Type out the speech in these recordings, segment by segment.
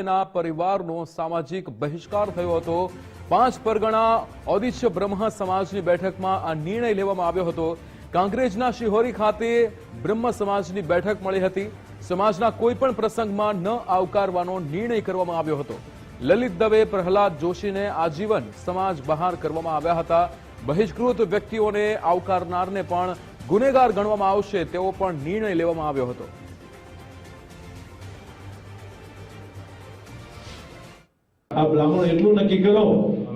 ના પરિવારનો સામાજિક બહિષ્કાર થયો હતો. પાંચ પરગણા ઔદિશ્ય બ્રહ્મ સમાજની બેઠકમાં આ નિર્ણય લેવામાં આવ્યો હતો. કાંકરેજના શિહોરી ખાતે બ્રહ્મ સમાજની બેઠક મળી હતી. સમાજના કોઈ પણ પ્રસંગમાં ન આવકારવાનો નિર્ણય કરવામાં આવ્યો હતો. લલિત દવે, પ્રહલાદ જોશીને આજીવન સમાજ બહાર કરવામાં આવ્યા હતા. બહિષ્કૃત વ્યક્તિઓને આવકારનારને પણ ગુનેગાર ગણવામાં આવશે તેવો પણ નિર્ણય લેવામાં આવ્યો હતો. આ બ્રાહ્મણ એટલું નક્કી કરો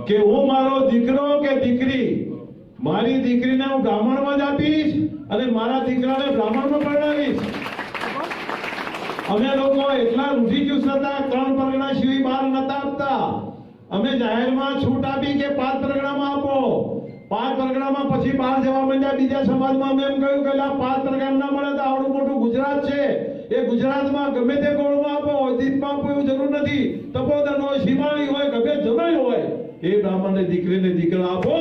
કે હું મારો દીકરો કે દીકરી, મારી દીકરીને હું બ્રાહ્મણમાં જ આપીશ અને મારા દીકરાને બ્રાહ્મણમાં પરણાવીશ. અમે લોકો એટલા રૂઢિચુસ્ત હતા ત્રણ પરગણા સિવાય બહાર નતા આપતા. અમે જાહેરમાં છૂટ આપી કે પાંચ પરગણામાં આપો. પાંચ પરગણામાં પછી બહાર જવા માંડ્યા, બીજા સમાજમાં અમે એમ કહ્યું કે પાંચ પરગણા ના મળે તો આવડું મોટું ગુજરાત છે. એ ગુજરાતમાં ગમે તે ગોળમાં આપો દીપમાં આપો, એવું જરૂર નથી. તપોદન હોય, શિમાળી હોય, ગમે જમાઈ હોય, એ બ્રાહ્મણને દીકરીને દીકરા આપો.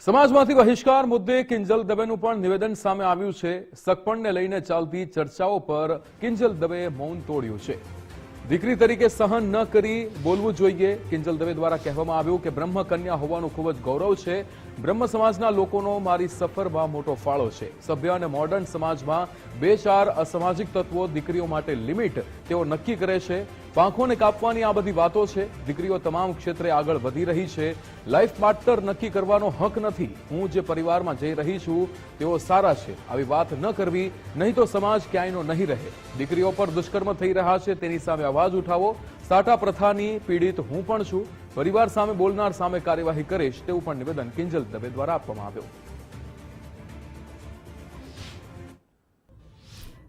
સમાજમાંથી બહિષ્કાર મુદ્દે કિંજલ દવેનું પણ નિવેદન સામે આવ્યું છે. સગપણને લઈને ચાલતી ચર્ચાઓ પર કિંજલ દવેએ મૌન તોડ્યું છે. દીકરી તરીકે સહન ન કરી બોલવું જોઈએ. કિંજલ દવે દ્વારા કહેવામાં આવ્યું કે બ્રહ્મ કન્યા હોવાનું ખૂબ જ ગૌરવ છે. બ્રહ્મ સમાજના લોકોનો મારી સફરમાં મોટો ફાળો છે. સભ્ય અને મોડર્ન સમાજમાં બે ચાર અસામાજિક તત્વો દીકરીઓ માટે લિમિટ તેઓ નક્કી કરે છે. પાંખોને કાપવાની આ બધી વાતો છે. દીકરીઓ તમામ ક્ષેત્રે આગળ વધી રહી છે. લાઈફ પાર્ટનર નક્કી કરવાનો હક નથી. હું જે પરિવારમાં જઈ રહી છું, તેઓ સારા છે. આવી વાત ન કરવી, નહીં તો સમાજ ક્યાંયનો નહીં રહે. દીકરીઓ પર દુષ્કર્મ થઈ રહ્યા છે, તેની સામે અવાજ ઉઠાવો. સાટા પ્રથાની પીડિત હું પણ છું. પરિવાર સામે બોલનાર સામે કાર્યવાહી કરીશ તેવું પણ નિવેદન કિંજલ દવે દ્વારા આપવામાં આવ્યું.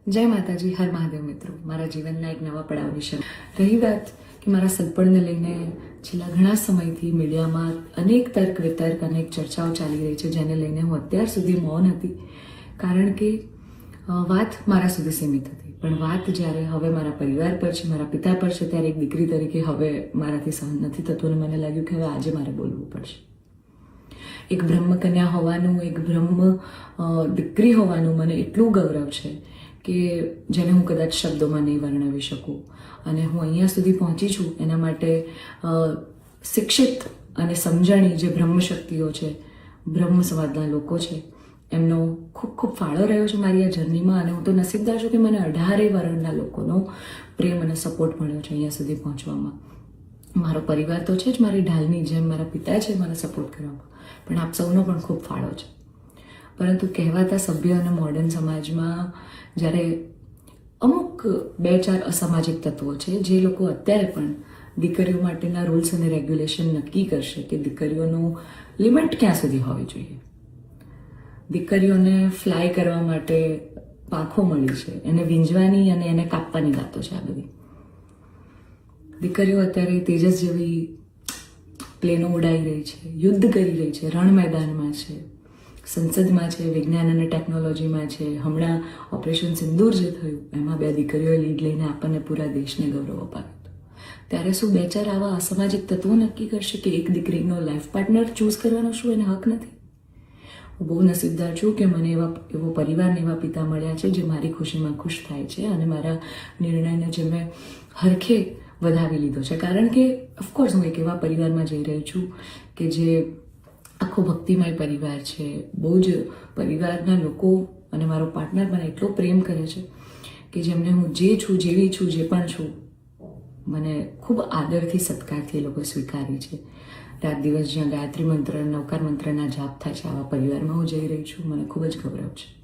જય માતાજી, હર મહાદેવ મિત્રો. મારા જીવનના એક નવા પડાવ વિશે. રહી વાત કે મારા સગપણને લઈને છેલ્લા ઘણા સમયથી મીડિયામાં અનેક તર્ક વિતર્ક, અનેક ચર્ચાઓ ચાલી રહી છે, જેને લઈને હું અત્યાર સુધી મૌન હતી. કારણ કે વાત મારા સુધી સીમિત હતી. પણ વાત જ્યારે હવે મારા પરિવાર પર છે, મારા પિતા પર છે, ત્યારે એક દીકરી તરીકે હવે મારાથી સહન નથી થતું અને મને લાગ્યું કે હવે આજે મારે બોલવું પડશે. એક બ્રહ્મકન્યા હોવાનું, એક બ્રહ્મ દીકરી હોવાનું મને એટલું ગૌરવ છે કે જેને હું કદાચ શબ્દોમાં નહીં વર્ણવી શકું. અને હું અહીંયા સુધી પહોંચી છું એના માટે શિક્ષિત અને સમજણી જે બ્રહ્મશક્તિઓ છે બ્રહ્મ સમાજના લોકો છે, એમનો ખૂબ ખૂબ ફાળો રહ્યો છે મારી આ જર્નીમાં અને હું તો નસીબદાર છું કે મને અઢારે વર્ણના લોકોનો પ્રેમ અને સપોર્ટ મળ્યો છે અહીંયા સુધી પહોંચવામાં. મારો પરિવાર તો છે જ મારી ઢાલની જેમ, મારા પિતા છે મને સપોર્ટ કરવામાં. પણ આપ સૌનો પણ ખૂબ ફાળો છે. પરંતુ કહેવાતા સભ્ય અને મોડર્ન સમાજમાં જ્યારે અમુક બે ચાર અસામાજિક તત્વો છે, જે લોકો અત્યારે પણ દીકરીઓ માટેના રૂલ્સ અને રેગ્યુલેશન નક્કી કરશે કે દીકરીઓનું લિમિટ ક્યાં સુધી હોવી જોઈએ. દીકરીઓને ફ્લાય કરવા માટે પાંખો મળી છે, એને વીંજવાની અને એને કાપવાની વાતો છે આ બધી. દીકરીઓ અત્યારે તેજસ જેવી પ્લેનો ઉડાઈ રહી છે, યુદ્ધ કરી રહી છે, રણ મેદાનમાં છે. સંસદમાં છે, વિજ્ઞાન અને ટેકનોલોજીમાં છે. હમણાં ઓપરેશન સિંદૂર જે થયું, એમાં બે દીકરીઓએ લીડ લઈને આપણને પૂરા દેશને ગૌરવ અપાવ્યું ત્યારે શું બે ચાર આવા અસામાજિક તત્વો નક્કી કરશે કે એક દીકરીનો લાઈફ પાર્ટનર ચૂઝ કરવાનો શું એને હક નથી? હું બહુ નસીબદાર છું કે મને એવા, એવો પરિવાર એવા પિતા મળ્યા છે જે મારી ખુશીમાં ખુશ થાય છે અને મારા નિર્ણયને જે મેં હરખે વધાવી લીધો છે. કારણ કે ઓફકોર્સ હું એક એવા પરિવારમાં જઈ રહી છું કે જે આખો ભક્તિમય પરિવાર છે. બહુ જ પરિવારના લોકો અને મારો પાર્ટનર મને એટલો પ્રેમ કરે છે કે જેમને હું જે છું, જેવી છું, જે પણ છું, મને ખૂબ આદરથી સત્કારથી એ લોકો સ્વીકારી છે. રાત દિવસ જ્યાં ગાયત્રી મંત્ર, નવકાર મંત્રના જાપ થાય છે, આવા પરિવારમાં હું જઈ રહી છું. મને ખૂબ જ ગૌરવ છે.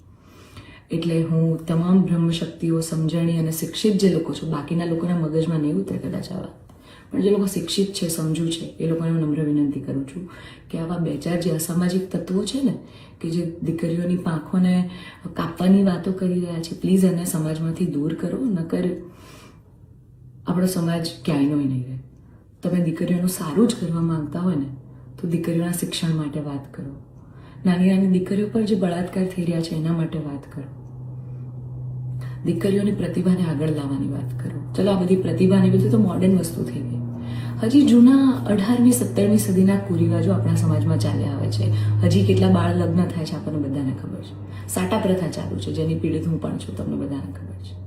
એટલે હું તમામ બ્રહ્મ શક્તિઓ સમજણી અને શિક્ષિત જે લોકો છું, બાકીના લોકોના મગજમાં નહીં ઉતરે કદાચ આવા. પણ જે લોકો શિક્ષિત છે, સમજુ છે, એ લોકોને હું નમ્ર વિનંતી કરું છું કે આવા બે ચાર જે અસામાજિક તત્વો છે ને, કે જે દીકરીઓની પાંખોને કાપવાની વાતો કરી રહ્યા છે, પ્લીઝ એને સમાજમાંથી દૂર કરો, નકર આપણો સમાજ ક્યાંયનો નહીં રહે. તમે દીકરીઓનું સારું જ કરવા માંગતા હોય ને, તો દીકરીઓના શિક્ષણ માટે વાત કરો. નાની નાની દીકરીઓ પર જે બળાત્કાર થઈ રહ્યા છે, એના માટે વાત કરો. દીકરીઓની પ્રતિભાને આગળ લાવવાની વાત કરો. ચલો, આ બધી પ્રતિભાને બધું તો મોડર્ન વસ્તુ થઈ ગઈ. હજી જૂના અઢારમી, સત્તરમી સદીના કુરિવાજો આપણા સમાજમાં ચાલ્યા આવે છે. હજી કેટલા બાળ લગ્ન થાય છે આપણને બધાને ખબર છે. સાટા પ્રથા ચાલુ છે, જેની પીડિત હું પણ છું, તમને બધાને ખબર છે.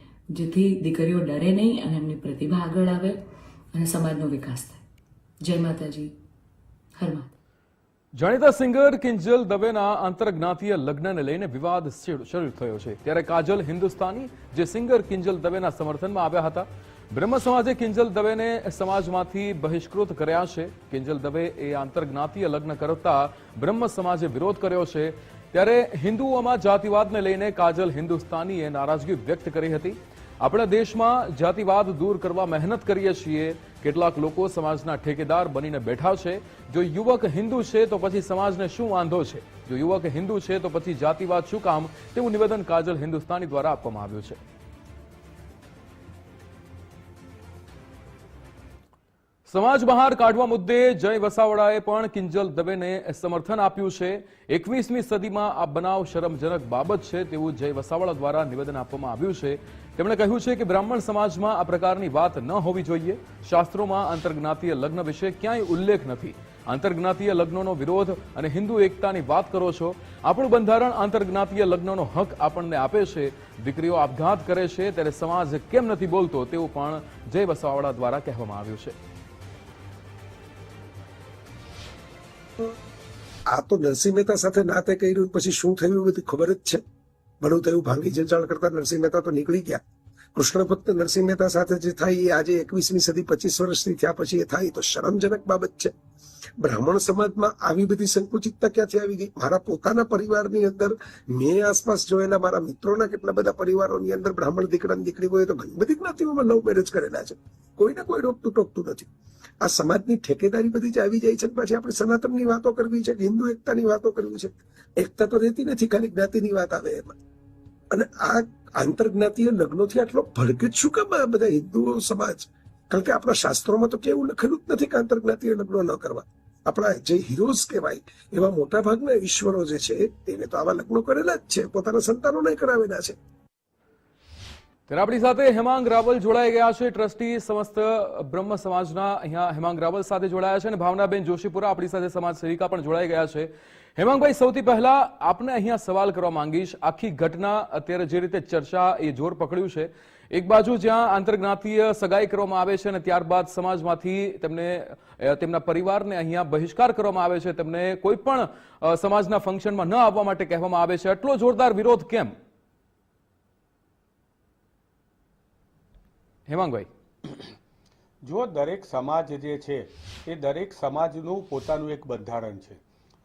જેથી દીકરીઓ ડરે નહીં અને એમની પ્રતિભા આગળ આવે અને સમાજનો વિકાસ થાય. જય માતાજી. હર જાણીતા સિંગર કિંજલ દવેના આંતરજ્ઞાતીય લગ્નને લઈને વિવાદ શરૂ થયો છે. ત્યારે કાજલ હિન્દુસ્તાની, જે સિંગર કિંજલ દવેના સમર્થનમાં આવ્યા હતા, બ્રહ્મ સમાજે કિંજલ દવેને સમાજમાંથી બહિષ્કૃત કર્યા છે. કિંજલ દવે એ આંતરજ્ઞાતીય લગ્ન કરતા બ્રહ્મ સમાજે વિરોધ કર્યો છે. ત્યારે હિન્દુઓમાં જાતિવાદને લઈને કાજલ હિન્દુસ્તાનીએ નારાજગી વ્યક્ત કરી હતી. આપણા દેશમાં જાતિવાદ દૂર કરવા મહેનત કરીએ છીએ. કેટલાક લોકો સમાજના ઠેકેદાર બનીને બેઠા છે. જો યુવક હિન્દુ છે તો પછી સમાજને શું વાંધો છે? જો યુવક હિન્દુ છે તો પછી જાતિવાદ શું કામ? તેવું નિવેદન કાજલ હિન્દુસ્તાની દ્વારા આપવામાં આવ્યું છે. સમાજ બહાર કાઢવા મુદ્દે જય વસાવડાએ પણ કિંજલ દવેને સમર્થન આપ્યું છે. એકવીસમી સદીમાં આ બનાવ શરમજનક બાબત છે તેવું જય વસાવડા દ્વારા નિવેદન આપવામાં આવ્યું છે. તેમણે કહ્યું છે કે બ્રાહ્મણ સમાજમાં આ પ્રકારની વાત ન હોવી જોઈએ. શાસ્ત્રોમાં આંતરજ્ઞાતીય લગ્ન વિશે ક્યાંય ઉલ્લેખ નથી. આંતરજ્ઞાતીય લગ્નનો વિરોધ અને હિન્દુ એકતાની વાત કરો છો. આપણું બંધારણ આંતરજ્ઞાતીય લગ્નનો હક આપણને આપે છે. દીકરીઓ આપઘાત કરે છે, ત્યારે સમાજ કેમ નથી બોલતો તેવું પણ જય વસાવડા દ્વારા કહેવામાં આવ્યું છે. આ તો નરસિંહ મહેતા સાથે નાતે કર્યું, પછી શું થયું બધી ખબર જ છે. ભલું થયું, ભાંગી જંજાળ કરતા નરસિંહ મહેતા તો નીકળી ગયા. કૃષ્ણ ભક્ત નરસિંહ મહેતા સાથે જે થાય એ આજે એકવીસમી સદી પચીસ વર્ષની થયા પછી એ થાય તો શરમજનક બાબત છે. બ્રાહ્મણ સમાજમાં આવી બધી સંકુચિતતા ક્યાંથી આવી ગઈ? મારા પોતાના પરિવારની અંદર, મેં આસપાસ જોયેલા મારા મિત્રોના કેટલા બધા પરિવારોની અંદર બ્રાહ્મણ દીકરા અને દીકરી હોય તો ઘણી બધી જ્ઞાતિઓમાં લવ મેરેજ કરેલા છે. કોઈને કોઈ રોકતું ટોકતું નથી. આ સમાજની ઠેકેદારી બધી જ આવી જાય છે પછી આપણે સનાતનની વાતો કરવી છે હિન્દુ એકતાની વાતો કરવી છે. એકતા તો રહેતી નથી, ખાલી જ્ઞાતિની વાત આવે એમાં. અને આ આંતરજ્ઞાતીય લગ્નોથી આટલો ભડકે શું કામ બધા હિન્દુઓ સમાજ? કારણ કે આપણા શાસ્ત્રોમાં તો કેવું લખેલું જ નથી કે આંતરજ્ઞાતીય લગ્નો ન કરવા. આપણા જે હિરોઝ કહેવાય, એવા મોટા ભાગના ઈશ્વરો જે છે, એને તો આવા લગ્નો કરેલા જ છે. પોતાના સંતાનોને કરાવેલા છે. આપણી સાથે હેમાંગ રાવલ જોડાઈ ગયા છે. ટ્રસ્ટી સમસ્ત બ્રહ્મ સમાજના અહીંયા હેમાંગ રાવલ સાથે જોડાયા છે અને ભાવનાબેન જોશીપુરા આપણી સાથે સમાજ સેવિકા પણ જોડાઈ ગયા છે. હેમાંગભાઈ, સૌથી પહેલા આપને અહીંયા સવાલ કરવા માંગીશ. આખી ઘટના અત્યારે જે રીતે ચર્ચા એ જોર પકડ્યું છે. એક બાજુ જ્યાં આંતરજ્ઞાતીય સગાઈ કરવામાં આવે છે અને ત્યારબાદ સમાજમાંથી તેમને તેમના પરિવારને અહીંયા બહિષ્કાર કરવામાં આવે છે. તેમને કોઈ પણ સમાજના ફંક્શનમાં ન આવવા માટે કહેવામાં આવે છે. આટલો જોરદાર વિરોધ કેમ? હેમાંગભાઈ જો દરેક સમાજ જે છે, એ દરેક સમાજનું પોતાનું એક બંધારણ છે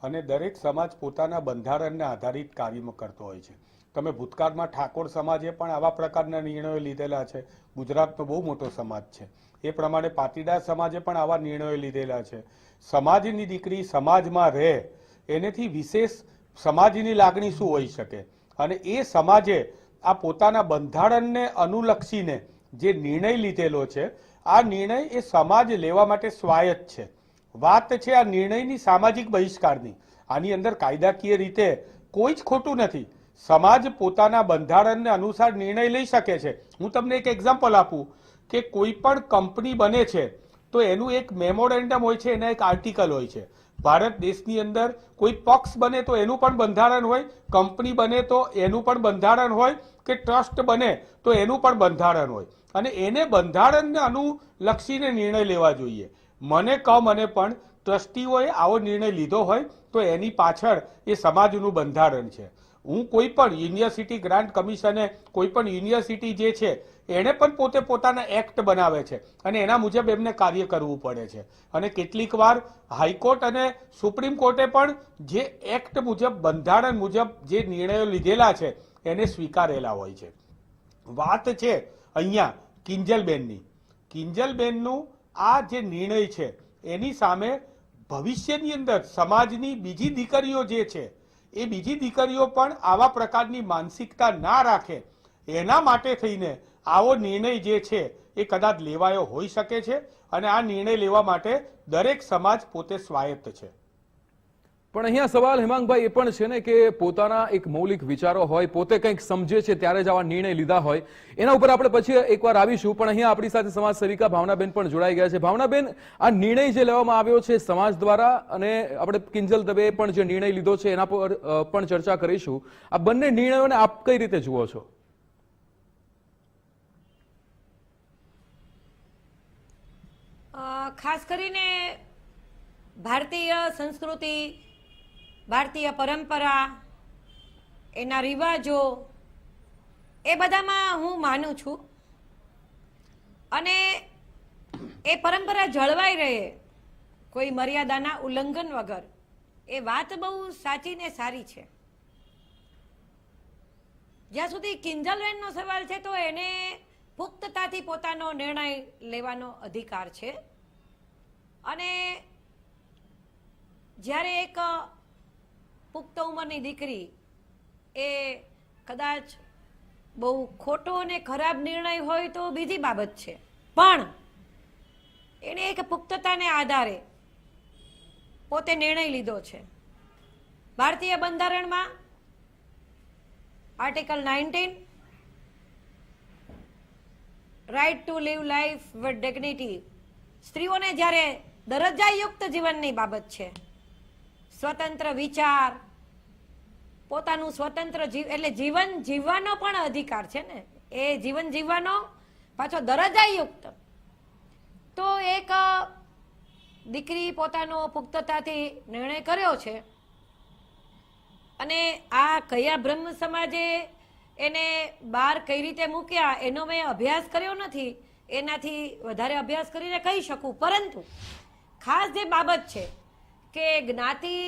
અને દરેક સમાજ પોતાના બંધારણને આધારિત કાર્ય કરતો હોય છે. તમે ભૂતકાળમાં ઠાકોર સમાજે પણ આવા પ્રકારના નિર્ણયો લીધેલા છે. ગુજરાતનો બહુ મોટો સમાજ છે. એ પ્રમાણે પાટીદાર સમાજે પણ આવા નિર્ણયો લીધેલા છે. સમાજની દીકરી સમાજમાં રહે, એનેથી વિશેષ સમાજની લાગણી શું હોઈ શકે? અને એ સમાજે આ પોતાના બંધારણને અનુલક્ષીને જે નિર્ણય લીધેલો છે, આ નિર્ણય એ સમાજ લેવા માટે સ્વાયત્ત છે. વાત છે આ નિર્ણયની સામાજિક બહિષ્કારની. આની અંદર કાયદાકીય રીતે કોઈ જ ખોટું નથી. સમાજ પોતાના બંધારણને અનુસાર નિર્ણય લઈ શકે છે. હું તમને એક એક્ઝામ્પલ આપું કે કોઈ પણ કંપની બને છે, તો એનું એક મેમોરેન્ડમ હોય છે, એના એક આર્ટિકલ હોય છે. ભારત દેશની અંદર કોઈ પક્ષ બને તો એનું પણ બંધારણ હોય, કંપની બને તો એનું પણ બંધારણ હોય કે ટ્રસ્ટ બને તો એનું પણ બંધારણ હોય. અને એને બંધારણને અનુલક્ષીને નિર્ણય લેવા જોઈએ. મને કમ મને પણ ટ્રસ્ટીઓએ આવો નિર્ણય લીધો હોય તો એની પાછળ એ સમાજનું બંધારણ છે. હું કોઈ પણ યુનિવર્સિટી ગ્રાન્ટ કમિશને કોઈ પણ યુનિવર્સિટી જે છે એણે પણ પોતે પોતાના એક્ટ બનાવે છે અને એના મુજબ એમને કાર્ય કરવું પડે છે. અને કેટલીક વાર હાઈકોર્ટ અને સુપ્રીમ કોર્ટે પણ જે એક્ટ મુજબ, બંધારણ મુજબ જે નિર્ણયો લીધેલા છે, એને સ્વીકારેલા હોય છે. વાત છે અહીંયા કિંજલબેનની. કિંજલબેનનું આ જે નિર્ણય છે, એની સામે ભવિષ્યની અંદર સમાજની બીજી દીકરીઓ જે છે, એ બીજી દીકરીઓ પણ આવા પ્રકારની માનસિકતા ના રાખે. એના માટે થઈને આવો નિર્ણય જે છે એ કદાચ લેવાયો હોઈ શકે છે અને આ નિર્ણય લેવા માટે દરેક સમાજ પોતે સ્વાયત્ત છે. પણ અહીંયા સવાલ હેમાંગભાઈ એ પણ છે ને કે પોતાના એક મૌલિક વિચારો હોય, પોતે કંઈક સમજે છે ત્યારે જ આવા નિર્ણય લીધા હોય. એના ઉપર આપણે પછી એકવાર આવીશું, પણ અહીંયા આપણી સાથે સમાજ સેવિકા ભાવનાબેન પણ જોડાઈ ગયા છે. ભાવનાબેન, આ નિર્ણય જે લેવામાં આવ્યો છે સમાજ દ્વારા અને આપણે કિંજલ દવે પણ જે નિર્ણય લીધો છે એના પર પણ ચર્ચા કરીશું. આ બંને નિર્ણયોને આપ કઈ રીતે જુઓ છો? ખાસ કરીને ભારતીય સંસ્કૃતિ, ભારતીય પરંપરા, એના રિવાજો, એ બધામાં હું માનું છું. અને એ પરંપરા જળવાઈ રહે કોઈ મર્યાદાના ઉલ્લંઘન વગર, એ વાત બહુ સાચી ને સારી છે. જ્યાં સુધી કિંજલબેનનો સવાલ છે તો એને પુખ્તતાથી પોતાનો નિર્ણય લેવાનો અધિકાર છે. અને જ્યારે એક પુખ્ત ઉંમરની દીકરી એ કદાચ બહુ ખોટો અને ખરાબ નિર્ણય હોય તો બીજી બાબત છે. પણ એણે એક પુખ્તતાને આધારે પોતે નિર્ણય લીધો છે. ભારતીય બંધારણમાં article nineteen right to live life with dignity સ્ત્રીઓને જ્યારે દરજ્જાયુક્ત જીવનની બાબત છે, સ્વતંત્ર વિચાર, પોતાનું સ્વતંત્ર જીવ, એટલે જીવન જીવવાનો પણ અધિકાર છે ને, એ જીવન જીવવાનો પાછો દરજ્જાયુક્ત. તો એક દીકરી પોતાનો પુખ્તતાથી નિર્ણય કર્યો છે. અને આ કયા બ્રહ્મ સમાજે એને બહાર કઈ રીતે મૂક્યા, એનો મેં અભ્યાસ કર્યો નથી, એનાથી વધારે અભ્યાસ કરીને કહી શકું. પરંતુ ખાસ જે બાબત છે કે જ્ઞાતિ